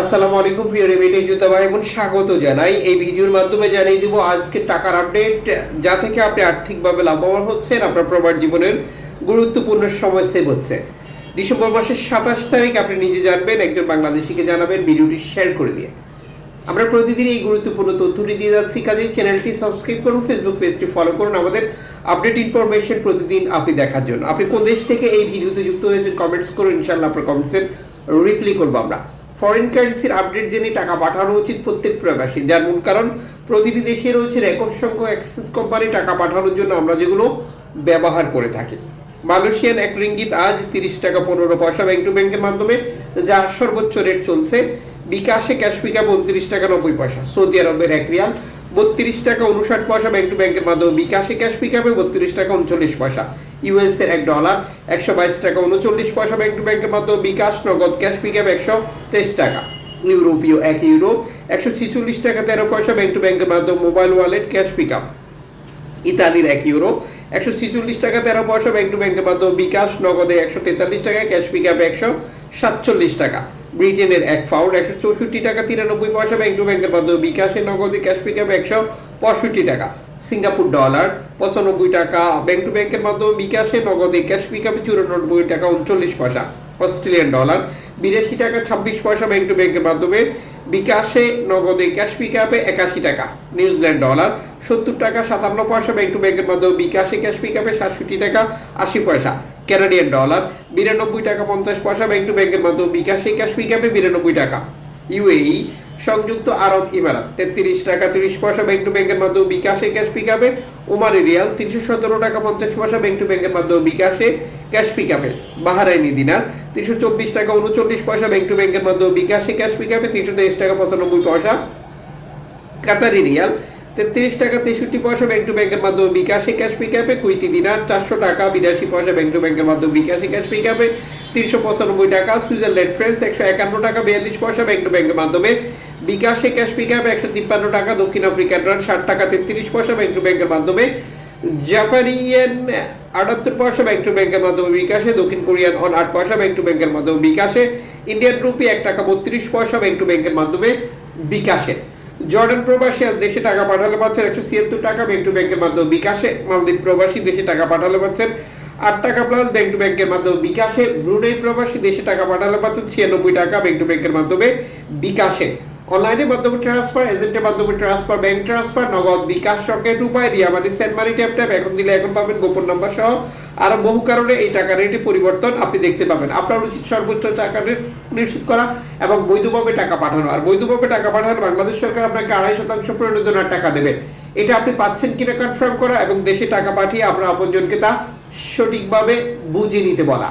আসসালামু আলাইকুম প্রিয় রেমিটেন্স যোদ্ধা ভাই বোন স্বাগত জানাই। এই ভিডিওর মাধ্যমে জানিয়ে দিব আজকে টাকার আপডেট, যা থেকে আপনি আর্থিকভাবে লাভবান হচ্ছেন, আপনার প্রবার জীবনের গুরুত্বপূর্ণ সময় সেভ হচ্ছে। ডিসেম্বর মাসের সাতাশ তারিখ, আপনি নিজে জানবেন, একজন বাংলাদেশিকে জানাবেন ভিডিওটি শেয়ার করে দিয়ে। আমরা প্রতিদিন এই গুরুত্বপূর্ণ তথ্যটি দিয়ে যাচ্ছি, কাজেই চ্যানেলটি সাবস্ক্রাইব করুন, ফেসবুক পেজটি ফলো করুন, আমাদের আপডেট ইনফরমেশন প্রতিদিন আপনি দেখার জন্য। আপনি কোন দেশ থেকে এই ভিডিওতে যুক্ত হয়েছেন, কমেন্টস করুন ইনশাল্লাহ আপনার কমেন্টসের রিপ্লাই করব আমরা। ফরেন কারেন্সির আপডেট জেনে টাকা পাঠানো উচিত প্রত্যেক প্রবাসী। যার মূল কারণ, প্রতিটি দেশে রয়েছে রেকর্ড সংখ্যক অ্যাক্সেস কোম্পানি টাকা পাঠানোর জন্য আমরা যেগুলো ব্যবহার করে থাকি। মালয়েশিয়ান এক রিঙ্গিত আজ তিরিশ টাকা পনেরো পয়সা ব্যাংক টু ব্যাংকের মাধ্যমে, যার সর্বোচ্চ রেট চলছে বিকাশে ক্যাশ পিকআপ উনত্রিশ টাকা নব্বই পয়সা, সৌদি আরবের এক রিয়াল বত্রিশ টাকা উনষাট পয়সা ব্যাংক টু ব্যাংকের মাধ্যমে বিকাশে ক্যাশ পিকআপে বত্রিশ টাকা উনচল্লিশ পয়সা। ইউএস এর এক ডলার একশো বাইশ টাকা, উনচল্লিশ পয়সা ব্যাংক টু ব্যাংকের মাধ্যমে বিকাশ, নগদ ক্যাশ পিকআপ একশো তেইশ টাকা। ইউরোপীয় এক ইউরো একশো ছিচল্লিশ টাকা, তেরো পয়সা ব্যাংক টু ব্যাংকের মাধ্যমে মোবাইল ওয়ালেট ক্যাশ পিকআপ ইতালির এক ইউরো একশো ছিচল্লিশ টাকা, তেরো পয়সা ব্যাংক টু ব্যাংকের মাধ্যমে বিকাশ, নগদে একশো তেতাল্লিশ টাকা ক্যাশ পিকআপ একশো সাতচল্লিশ টাকা। ব্রিটেনের এক পাউন্ড একশো চৌষট্টি টাকা, তিরানব্বই পয়সা ব্যাংক টু ব্যাংকের মাধ্যমে বিকাশে, নগদে ক্যাশ পিকআপ একশো পঁয়ষট্টি টাকা। সিঙ্গাপুর ডলার পঁচানব্বই টাকা। ব্যাংক টু ব্যাংকের মাধ্যমে বিকাশে নগদে ক্যাশ পিকআপে চুরানব্বই টাকা, উনচল্লিশ পয়সা। অস্ট্রেলিয়ান ডলার বিরাশি টাকা, ছাব্বিশ পয়সা ব্যাংক টু ব্যাংকের মাধ্যমে বিকাশে নগদে ক্যাশ পিকআপে একাশি টাকা। নিউজিল্যান্ড ডলার সত্তর টাকা, সাতান্ন পয়সা ব্যাংক টু ব্যাংকের মাধ্যমে বিকাশে ক্যাশ পিকআপে সাতষট্টি টাকা, আশি পয়সা। ক্যানাডিয়ান ডলার বিরানব্বই টাকা, পঞ্চাশ পয়সা ব্যাংক টু ব্যাংকের মাধ্যমে বিকাশে ক্যাশ পিকআপে বিরানব্বই টাকা। ইউএই সংযুক্ত আরব ইমারাত। তেত্রিশ টাকা তিরিশ পয়সা ব্যাংক টু ব্যাংকের মাধ্যমে বিকাশে ক্যাশ পিক আপে ওমানি রিয়াল তিনশো সতেরো টাকা পঞ্চাশ পয়সা ব্যাংক টু ব্যাংকের মাধ্যমে বিকাশে ক্যাশ পিকআপে বাহারাইনি দিনার, তিনশো চব্বিশ টাকা উনচল্লিশ পয়সা ব্যাংক টু ব্যাংকের মাধ্যমে বিকাশে ক্যাশ পিক আপে তিনশো তেইশ টাকা পঁচানব্বই পয়সা কাতারি রিয়াল। তেত্রিশ টাকা তেষট্টি পয়সা ব্যাংক টু ব্যাংকের মাধ্যমে বিকাশে ক্যাশ পিক আপে কুইতি দিনার, চারশো টাকা বিরাশি পয়সা ব্যাংক টু ব্যাংকের মাধ্যমে বিকাশে ক্যাশ পিক আপে তিনশো পঁচানব্বই টাকা সুইজারল্যান্ড ফ্রেন্স একশো একান্ন টাকা বিয়াল্লিশ পয়সা ব্যাংক টু ব্যাংকের মাধ্যমে বিকাশে ক্যাশ পিকআপে একশো তিপ্পান্ন টাকা, দক্ষিণ আফ্রিকান রান ষাট টাকা, তেত্রিশ পয়সা ব্যাংক টু ব্যাংকের মাধ্যমে। জাপানিয়ান আটাত্তর পয়সা ব্যাংক টু ব্যাংকের মাধ্যমে বিকাশে, দক্ষিণ কোরিয়ান অন আট পয়সা ব্যাংক টু ব্যাংকের মাধ্যমে বিকাশে, ইন্ডিয়ান রুপি এক টাকা বত্রিশ পয়সা ব্যাংক টু ব্যাংকের মাধ্যমে বিকাশে। জর্ডান প্রবাসী আজ দেশে টাকা পাঠালে পাচ্ছেন একশো ছিয়াত্তর টাকা ব্যাংক টু ব্যাংকের মাধ্যমে বিকাশে। মালদ্বীপ প্রবাসী দেশে টাকা পাঠালে পাচ্ছেন আট টাকা প্লাস ব্যাংক টু ব্যাংকের মাধ্যমে বিকাশে। ব্রুনেই প্রবাসী দেশে টাকা পাঠালে পাচ্ছেন ছিয়ানব্বই টাকা ব্যাংক টু ব্যাংকের মাধ্যমে বিকাশে। অনলাইনের মাধ্যমে ট্রান্সফার এজেন্টের মাধ্যমে transfer bank transfer Nagad bKash Rocket Upay, Ria Money send money tap tap এখন দিলে এখন পাবেন গোপন নাম্বার সহ। আরও বহু কারণে এই টাকা রেটে পরিবর্তন আপনি দেখতে পাবেন। আপনার উচিত সর্বোচ্চ টাকা রেট নিশ্চিত করা এবং বৈধভাবে টাকা পাঠানো। আর বৈধভাবে টাকা পাঠালে বাংলাদেশ সরকার আপনাকে আড়াই শতাংশ প্রণোদনার টাকা দেবে। এটা আপনি পাচ্ছেন কিনা কনফার্ম করা এবং দেশে টাকা পাঠিয়ে আপনার আপনজনকে তা সঠিকভাবে বুঝে নিতে বলা।